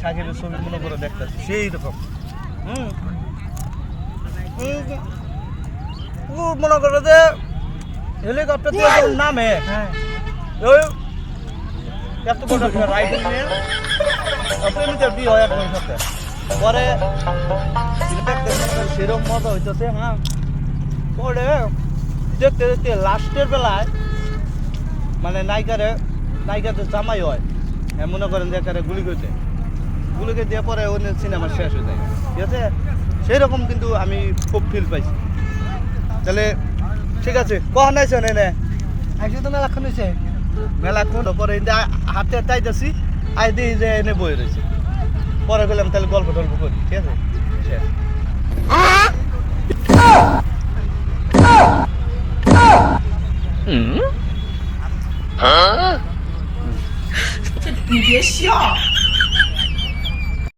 শাকিরের ছবি মনে করে দেখতেছি। সেই রকম। হুম। ও মনে করো যে হেলিকপ্টার দিয়ে যখন নামে। হ্যাঁ। ওই এত বড় একটা রাইডিং নিয়ে প্রেমিকের বিয়ে হয় একদম সাথে। পরে সেরকম মজা হইতেছে হ্যাঁ। পরে দেখতে দেখতে লাস্টের বেলায় মানে নায়িকারে নায়িকাতে জামাই হ্যাঁ। মনে করেন যে একারে গুলি করতে গুলি করে দিয়ে পরে ওই সিনেমা শেষ হয়ে যায়। ঠিক আছে? সেই রকম কিন্তু আমি খুব ফিল পাইছি। তাহলে ঠিক আছে কখন আইসো নে আজকে তো মেলাক্ষণ হয়েছে মেলা কোন পরে হাতে চাইতেছি আই দিই যে এনে বই রয়েছে। পরে গেলাম তাহলে গল্প টল্প করি ঠিক আছে? শেষ। 你别笑。